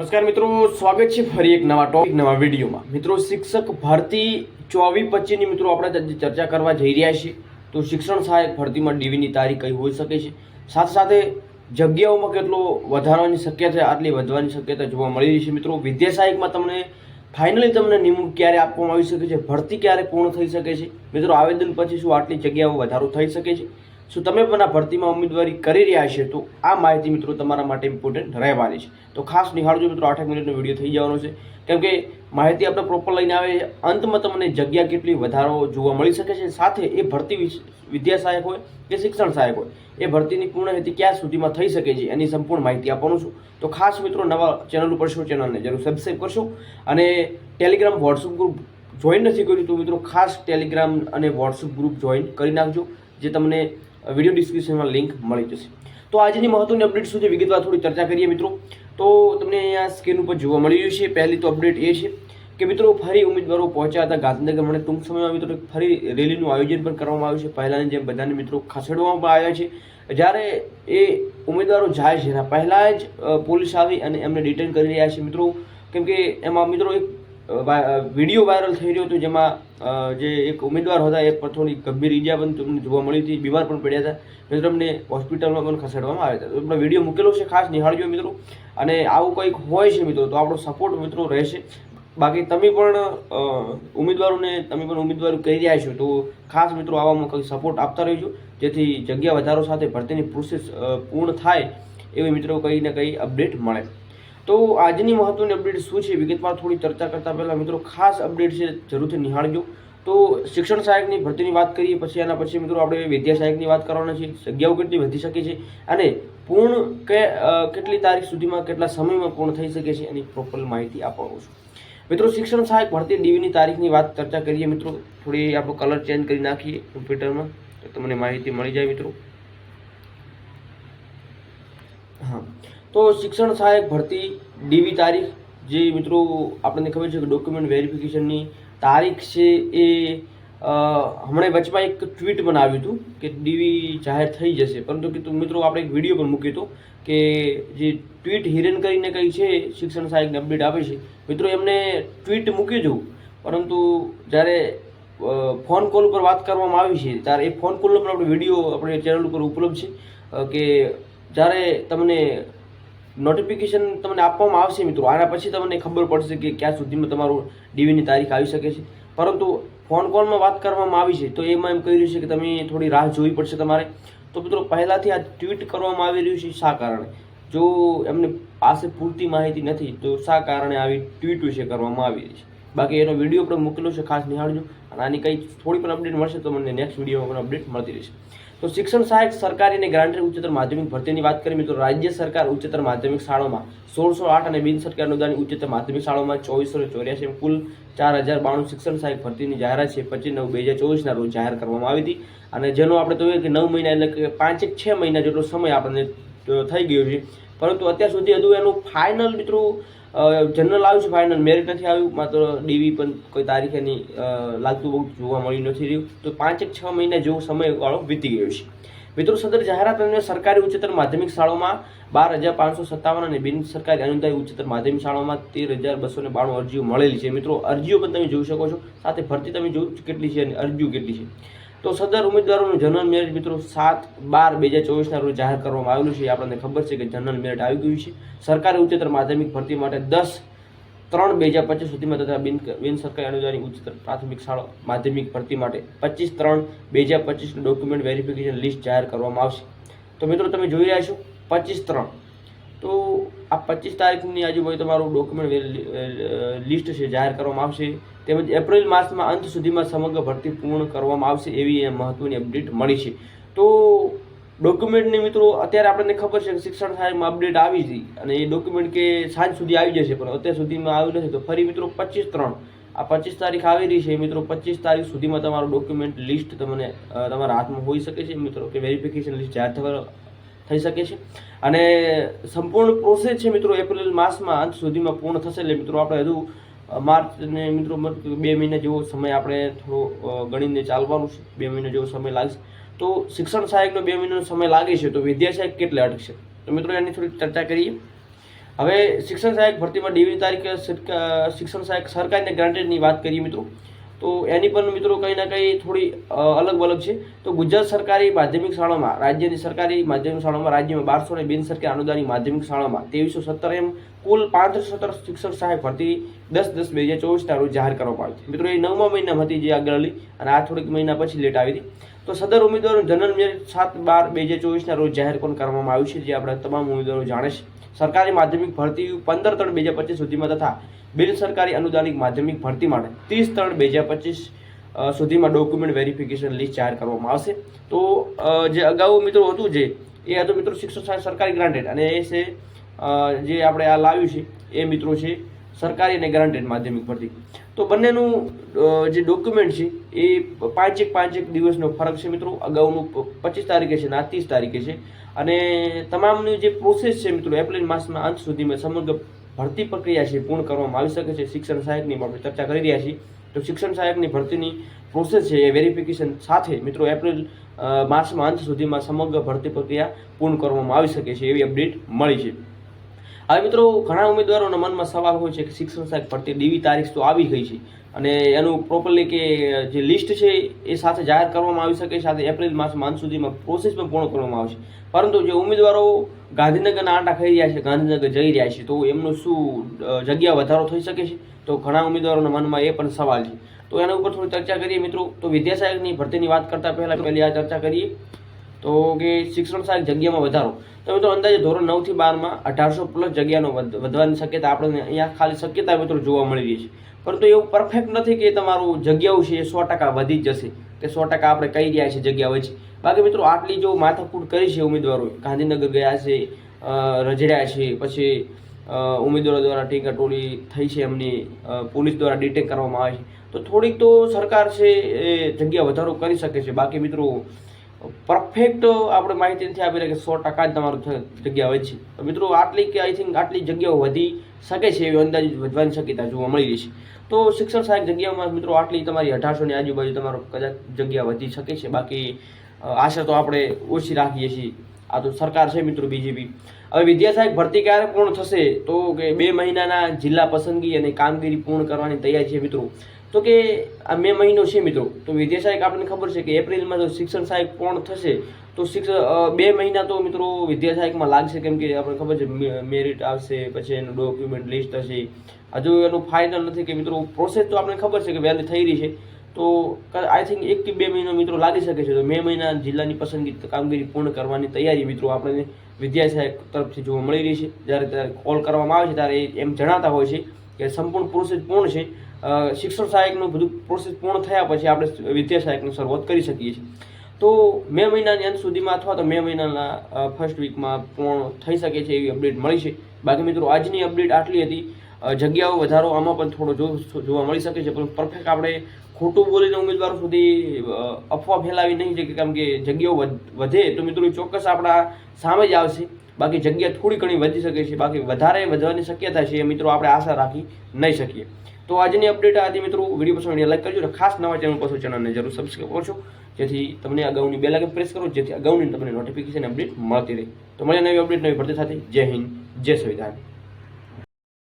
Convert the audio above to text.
નમસ્કાર મિત્રો, સ્વાગત છે ફરી એક નવા ટોપિક નવા વિડીયોમાં. મિત્રો, શિક્ષક ભરતી ચોવીસ પચીસની મિત્રો આપણે ચર્ચા કરવા જઈ રહ્યા છીએ. તો શિક્ષણ સહાયક ભરતીમાં ડીવીની તારીખ કઈ હોઈ શકે છે? સાથે સાથે જગ્યાઓમાં કેટલો વધારવાની શક્યતા, આટલી વધવાની શક્યતા જોવા મળી રહી છે. મિત્રો, વિદ્યા સહાયકમાં તમને ફાઇનલી તમને નિમણૂક ક્યારે આપવામાં આવી શકે છે? ભરતી ક્યારે પૂર્ણ થઈ શકે છે? મિત્રો, આવેદન પછી શું આટલી જગ્યાઓ વધારો થઈ શકે છે? શું તમે પણ આ ભરતીમાં ઉમેદવારી કરી રહ્યા છે, તો આ માહિતી મિત્રો તમારા માટે ઇમ્પોર્ટન્ટ રહેવાની છે. તો ખાસ નિહાળજો મિત્રો આઠેક મિનિટનો વીડિયો થઈ જવાનો છે. કેમ કે માહિતી આપણે પ્રોપર લઈને આવે છે. અંતમાં તમને જગ્યા કેટલી વધારો જોવા મળી શકે છે. સાથે એ ભરતી વિદ્યા સહાયક હોય કે શિક્ષણ સહાયક હોય, એ ભરતીની પૂર્ણ હેતી ક્યાં સુધીમાં થઈ શકે છે એની સંપૂર્ણ માહિતી આપવાનું છું. તો ખાસ મિત્રો, નવા ચેનલ ઉપર છો, ચેનલને જરૂર સબસ્ક્રાઈબ કરશો. અને ટેલિગ્રામ વોટ્સઅપ ગ્રુપ જોઈન નથી કર્યું તો મિત્રો, ખાસ ટેલિગ્રામ અને વોટ્સઅપ ગ્રુપ જોઈન કરી નાખજો, જે તમને વીડિયો ડિસ્ક્રિપ્શનમાં લિંક મળી જશે. તો આજની મહત્વની અપડેટ સુધી વિગતવાર થોડી ચર્ચા કરીએ મિત્રો. તો તમને અહીંયા સ્ક્રીન ઉપર જોવા મળી રહ્યું છે. પહેલી તો અપડેટ એ છે કે મિત્રો ફરી ઉમેદવારો પહોંચ્યા હતા ગાંધીનગર. મને ટૂંક સમયમાં મિત્રો ફરી રેલીનું આયોજન પણ કરવામાં આવ્યું છે. પહેલાંની જેમ બધાને મિત્રો ખસેડવામાં પણ આવ્યા છે. જ્યારે એ ઉમેદવારો જાય છે, એના પહેલાં જ પોલીસ આવી અને એમને ડિટેન કરી રહ્યા છે. મિત્રો, કેમ કે એમાં મિત્રો એક વીડિયો વાયરલ થઈ રહ્યો હતો જેમાં જે એક ઉમેદવાર હતા એ થોડી ગંભીર ઈજા પણ તમને જોવા મળી હતી, બીમાર પણ પડ્યા હતા. મિત્રો એમને હોસ્પિટલમાં પણ ખસેડવામાં આવ્યા હતા. તો વીડિયો મૂકેલો છે, ખાસ નિહાળજો મિત્રો. અને આવું કંઈક હોય છે મિત્રો, તો આપણો સપોર્ટ મિત્રો રહેશે. બાકી તમે પણ ઉમેદવારોને, તમે પણ ઉમેદવારો કરી રહ્યા છો, તો ખાસ મિત્રો આવામાં કંઈક સપોર્ટ આપતા રહેજો. જેથી જગ્યા વધારો સાથે ભરતીની પ્રોસેસ પૂર્ણ થાય, એવી મિત્રો કંઈ ને કંઈ અપડેટ મળે. તો આજની મહત્વની અપડેટ શું છે? વિગતવાર થોડી ચર્ચા કરતા પહેલા મિત્રો, ખાસ અપડેટ છે જરૂરથી નિહાળજો. તો શિક્ષણ સહાયકની ભરતીની વાત કરીએ, પછી એના પછી મિત્રો આપણે વિદ્યા સહાયકની વાત કરવાના છે, જગ્યાઓ કેટલી વધી શકે છે અને પૂર્ણ કે કેટલી તારીખ સુધીમાં કેટલા સમયમાં પૂર્ણ થઈ શકે છે એની પ્રોપર માહિતી આપવાનું છું. મિત્રો, શિક્ષણ સહાયક ભરતી ડીવીની તારીખની વાત ચર્ચા કરીએ મિત્રો. થોડી આપણો કલર ચેન્જ કરી નાખીએ કોમ્પ્યુટરમાં તો તમને માહિતી મળી જાય મિત્રો. હા. તો શિક્ષણ સહાયક ભરતી, ડીવી તારીખ, જે મિત્રો આપણને ખબર છે કે ડોક્યુમેન્ટ વેરિફિકેશનની તારીખ છે એ હમણાં વચમાં એક ટ્વીટ પણ આવ્યું હતું કે ડીવી જાહેર થઈ જશે. પરંતુ કીધું મિત્રો આપણે એક વીડિયો પણ મૂક્યો હતો કે જે ટ્વીટ હિરેન કરીને કંઈ છે, શિક્ષણ સહાયકને અપડેટ આપે છે. મિત્રો એમને ટ્વીટ મૂકી જવું પરંતુ જ્યારે ફોન કોલ ઉપર વાત કરવામાં આવી છે, ત્યારે એ ફોન કોલનો પણ આપણે વીડિયો આપણે ચેનલ ઉપર ઉપલબ્ધ છે કે જ્યારે તમને નોટિફિકેશન તમને આપવામાં આવશે મિત્રો, આના પછી તમને ખબર પડશે કે ક્યાં સુધીમાં તમારું ડીવીની તારીખ આવી શકે છે. પરંતુ ફોન કોલમાં વાત કરવામાં આવી છે, તો એમાં એમ કહી રહ્યું છે કે તમે થોડી રાહ જોવી પડશે તમારે. તો મિત્રો, પહેલાંથી આ ટ્વીટ કરવામાં આવી રહ્યું છે શા કારણે? જો એમને પાસે પૂરતી માહિતી નથી, તો શા કારણે આવી ટ્વીટ વિશે કરવામાં આવી રહી છે? બાકી એનો વીડિયો પણ મૂકેલો છે, ખાસ નિહાળજો. અને આની કંઈ થોડી પણ અપડેટ મળશે તો મને નેક્સ્ટ વિડીયોમાં પણ અપડેટ મળતી રહેશે. તો શિક્ષણ સહાયક સરકારી અને ગ્રાન્ટેડ ઉચ્ચતર માધ્યમિક ભરતીની વાત કરીએ મિત્રો, રાજ્ય સરકાર ઉચ્ચતર માધ્યમિક શાળામાં સોળસો આઠ અને બિન સરકાર અનુદાન ઉચ્ચતર માધ્યમિક શાળામાં ચોવીસો ચોર્યાસી કુલ ચાર હજાર બાણું શિક્ષણ સહાયક ભરતીની જાહેરાત છે. પચીસ નવ બે હજાર ચોવીસના રોજ જાહેર કરવામાં આવી હતી. અને જેનો આપણે તો કે નવ મહિના એટલે કે પાંચેક છ મહિના જેટલો સમય આપણને થઈ ગયો છે. પરંતુ અત્યાર સુધી હજુ એનું ફાઇનલ મિત્રો જનરલ આવ્યું છે ફાઇનલ મેરિટ નથી આવ્યું, માત્ર ડીવી પણ કોઈ તારીખે નહીં લાગતું બહુ જોવા મળી નથી રહ્યું. તો પાંચેક છ મહિના જેવો સમયગાળો વીતી ગયો છે. મિત્રો, સદર જાહેરાત અને સરકારી ઉચ્ચતર માધ્યમિક શાળાઓમાં બાર હજાર પાંચસો સત્તાવન અને બિન સરકારી અનુદાય ઉચ્ચતર માધ્યમિક શાળાઓમાં તેર હજાર બસો ને બાણું અરજીઓ મળેલી છે. મિત્રો, અરજીઓ પણ તમે જોઈ શકો છો. સાથે ભરતી તમે જોઈ કેટલી છે અને અરજીઓ કેટલી છે. તો સદર ઉમેદવારોનું જનરલ મેરિટ મિત્રો સાત બાર બે હજાર ચોવીસના રોજ જાહેર કરવામાં આવેલું છે. આપણને ખબર છે કે જનરલ મેરિટ આવી ગયું છે. સરકારી ઉચ્ચતર માધ્યમિક ભરતી માટે દસ ત્રણ બે હજાર પચીસ સુધીમાં તથા બિન બિન સરકારી અનુદાની ઉચ્ચતર પ્રાથમિક શાળા માધ્યમિક ભરતી માટે પચીસ ત્રણ બે હજાર પચીસનું ડોક્યુમેન્ટ વેરિફિકેશન લિસ્ટ જાહેર કરવામાં આવશે. તો મિત્રો તમે જોઈ રહ્યા છો પચીસ ત્રણ તો આ પચીસ તારીખની આજુબાજુ તમારું ડોક્યુમેન્ટ લિસ્ટ છે, જાહેર કરવામાં આવશે. તેમજ એપ્રિલ માસમાં અંત સુધીમાં સમગ્ર ભરતી પૂર્ણ કરવામાં આવશે એવી એ મહત્વની અપડેટ મળી છે. તો ડોક્યુમેન્ટની મિત્રો, અત્યારે આપણને ખબર છે કે શિક્ષણ સહાયમાં અપડેટ આવી હતી અને એ ડોક્યુમેન્ટ કે સાંજ સુધી આવી જશે, પણ અત્યાર સુધીમાં આવ્યું નથી. તો ફરી મિત્રો પચીસ ત્રણ, આ પચીસ તારીખ આવી રહી છે. મિત્રો, પચીસ તારીખ સુધીમાં તમારું ડોક્યુમેન્ટ લિસ્ટ તમને તમારા હાથમાં હોઈ શકે છે. મિત્રો, કે વેરિફિકેશન લિસ્ટ જાહેર થવા થઈ શકે છે. અને સંપૂર્ણ પ્રોસેસ છે મિત્રો, એપ્રિલ માસમાં અંત સુધીમાં પૂર્ણ થશે એટલે મિત્રો આપણે હજુ માર્ચને મિત્રો બે મહિના જેવો સમય આપણે થોડો ગણીને ચાલવાનું છે. બે મહિના જેવો સમય લાગશે. તો શિક્ષણ સહાયકનો બે મહિનાનો સમય લાગે છે, તો વિદ્યા સહાયક કેટલે અટકશે? તો મિત્રો એની થોડી ચર્ચા કરીએ. હવે શિક્ષણ સહાયક ભરતીમાં ડીવી તારીખે શિક્ષણ સહાયક સરકારને ગ્રાન્ટેડની વાત કરીએ મિત્રો. તો એની પણ મિત્રો કંઈ ના કંઈ થોડી અલગ અલગ છે. તો ગુજરાત સરકારી માધ્યમિક શાળામાં, રાજ્યની સરકારી માધ્યમિક શાળામાં રાજ્યમાં બારસો ને બિન સરકારી અનુદાનિત માધ્યમિક શાળામાં ત્રેવીસો સત્તર એમ કુલ પાંત્રીસ સત્તર શિક્ષક સહાયક ભરતી દસ દસ બે હજાર ચોવીસના રોજ જાહેર કરવામાં આવી મિત્રો, એ નવમા મહિનામાં હતી જે આગળની અને આ થોડીક મહિના પછી લેટ આવી હતી. તો સદર ઉમેદવારો જનરલ મેરિટ સાત બાર બે હજાર ચોવીસના રોજ જાહેર પણ કરવામાં આવ્યું છે, જે આપણા તમામ ઉમેદવારો જાણે છે. સરકારી માધ્યમિક ભરતી પંદર ત્રણ બે હજાર પચીસ સુધીમાં તથા બિન સરકારી અનુદાનિક માધ્યમિક ભરતી માટે ત્રીસ ત્રણ બે હજાર પચીસ સુધીમાં ડોક્યુમેન્ટ વેરિફિકેશન લિસ્ટ જાહેર કરવામાં આવશે. તો જે અગાઉ મિત્રો હતું જે, એ હતું મિત્રો શિક્ષણ સરકારી ગ્રાન્ટેડ અને એ છે જે આપણે આ લાવ્યું છે, એ મિત્રો છે સરકારી અને ગ્રાન્ટેડ માધ્યમિક ભરતી. તો બંનેનું જે ડોક્યુમેન્ટ છે, એ પાંચેક પાંચેક દિવસનો ફરક છે મિત્રો. અગાઉનું પચીસ તારીખે છે અને ત્રીસ તારીખે છે. અને તમામની જે પ્રોસેસ છે મિત્રો, એપ્રિલ માસના અંત સુધીમાં સમગ્ર ભરતી પ્રક્રિયા છે પૂર્ણ કરવામાં આવી શકે છે. શિક્ષણ સહાયકની આપણે ચર્ચા કરી રહ્યા છીએ. તો શિક્ષણ સહાયકની ભરતીની પ્રોસેસ છે એ વેરિફિકેશન સાથે મિત્રો એપ્રિલ માસમાં અંત સુધીમાં સમગ્ર ભરતી પ્રક્રિયા પૂર્ણ કરવામાં આવી શકે છે એવી અપડેટ મળી છે. હવે મિત્રો, ઘણા ઉમેદવારોના મનમાં સવાલ હોય છે કે શિક્ષણ સહાયક ભરતી ડીવી તારીખ તો આવી ગઈ છે. અને એનું પ્રોપરલી કે, જે લિસ્ટ છે એ સાથે જાહેર કરવામાં આવી શકે સાથે એપ્રિલ માસ માન સુધીમાં પ્રોસેસ પણ પૂર્ણ કરવામાં આવશે. પરંતુ જે ઉમેદવારો ગાંધીનગરના આંટા ખાઈ રહ્યા છે, ગાંધીનગર જઈ રહ્યા છે, તો એમનું શું જગ્યા વધારો થઈ શકે છે? તો ઘણા ઉમેદવારોના મનમાં એ પણ સવાલ છે. તો એના ઉપર થોડી ચર્ચા કરીએ મિત્રો. તો વિદ્યાસહાયકની ભરતીની વાત કરતા પહેલા પહેલી આ ચર્ચા કરીએ. તો કે શિક્ષણ સહાયક જગ્યામાં વધારો. તો મિત્રો અંદાજે ધોરણ નવથી બારમાં અઢારસો પ્લસ જગ્યાનો વધવાની શક્યતા આપણને અહીંયા ખાલી શક્યતા મિત્રો જોવા મળી રહી છે. પરંતુ એવું પરફેક્ટ નથી કે તમારું જગ્યાઓ છે એ સો ટકા વધી જ જશે કે સો ટકા આપણે કહી રહ્યા છે જગ્યા વચ્ચે. બાકી મિત્રો આટલી જો માથાકૂટ કરી છે ઉમેદવારોએ, ગાંધીનગર ગયા છે રજડ્યા છે, પછી ઉમેદવારો દ્વારા ટીકા ટોળી થઈ છે એમની પોલીસ દ્વારા ડિટેક કરવામાં આવે છે. તો થોડીક તો સરકાર છે એ જગ્યા વધારો કરી શકે છે. બાકી મિત્રો પરફેક્ટ આપણે માહિતી નથી આપી રહ્યા કે સો ટકા જ તમારું જગ્યા હોય છે. તો મિત્રો, આટલી કે આઈ થિંક આટલી જગ્યાઓ વધી શકે છે એવી અંદાજ વધવાની શક્યતા જોવા મળી રહી છે. તો શિક્ષણ સહાયક જગ્યામાં મિત્રો, આટલી તમારી અઢારસોની આજુબાજુ તમારો કદાચ જગ્યા વધી શકે છે. બાકી આશા તો આપણે ઓછી રાખીએ છીએ. આ તો સરકાર છે મિત્રો બીજેપી. હવે વિદ્યા સહાયક ભરતી ક્યારે પૂર્ણ થશે? તો કે બે મહિનાના જિલ્લા પસંદગી અને કામગીરી પૂર્ણ કરવાની તૈયારી છે મિત્રો. તો કે આ મે મહિનો છે મિત્રો. તો વિદ્યા સહાયક આપણને ખબર છે કે એપ્રિલમાં જો શિક્ષણ સહાયક પૂર્ણ થશે? તો શિક્ષણ બે મહિના તો મિત્રો વિદ્યા સહાયકમાં લાગશે. કેમ કે આપણે ખબર છે મેરિટ આવશે, પછી એનું ડોક્યુમેન્ટ લિસ્ટ હશે. હજુ એનું ફાઇનલ નથી કે મિત્રો પ્રોસેસ તો આપણને ખબર છે કે વહેલી થઈ રહી છે. તો આઈ થિંક એક કે બે મહિનો મિત્રો લાગી શકે છે. તો મે મહિના જિલ્લાની પસંદગી કામગીરી પૂર્ણ કરવાની તૈયારી મિત્રો આપણને વિદ્યા સહાયક તરફથી જોવા મળી રહી છે. જ્યારે ત્યારે કોલ કરવામાં આવે છે, ત્યારે એમ જણાતા હોય છે કે સંપૂર્ણ પ્રોસેસ પૂર્ણ છે. શિક્ષણ સહાયકનું બધું પ્રોસેસ પૂર્ણ થયા પછી આપણે વિદ્યા સહાયકની શરૂઆત કરી શકીએ છીએ. તો મે મહિનાની અંત સુધીમાં અથવા તો મે મહિનાના ફર્સ્ટ વીકમાં પૂર્ણ થઈ શકે છે એવી અપડેટ મળી છે. બાકી મિત્રો, આજની અપડેટ આટલી હતી. જગ્યાઓ વધારો આમાં પણ થોડો જોવા મળી શકે છે. પણ પરફેક્ટ આપણે ખોટું બોલીને ઉમેદવારો સુધી અફવા ફેલાવી નહીં છે કારણ કે જગ્યાઓ વધે તો મિત્રો ચોક્કસ આપણા સામે જ આવશે. બાકી જગ્યા થોડી ઘણી વધી શકે છે, બાકી વધારે વધવાની શક્યતા છે એ મિત્રો આપણે આશા રાખી નહીં શકીએ. તો આજની અપડેટ આજે મિત્રો, વીડિયો પસંદ લાઈક કરજો ખાસ નવા ચેનલ પર ચેનલને જરૂર સબસ્ક્રાઈબ કરજો, જેથી તમને અગાઉની બે લાગે પ્રેસ કરો, જેથી અગાઉની તમને નોટિફિકેશન અપડેટ મળતી રહે. તો મળે નવી અપડેટ નવી ભરતી સાથે. જય હિન્દ, જય સંવિધાન.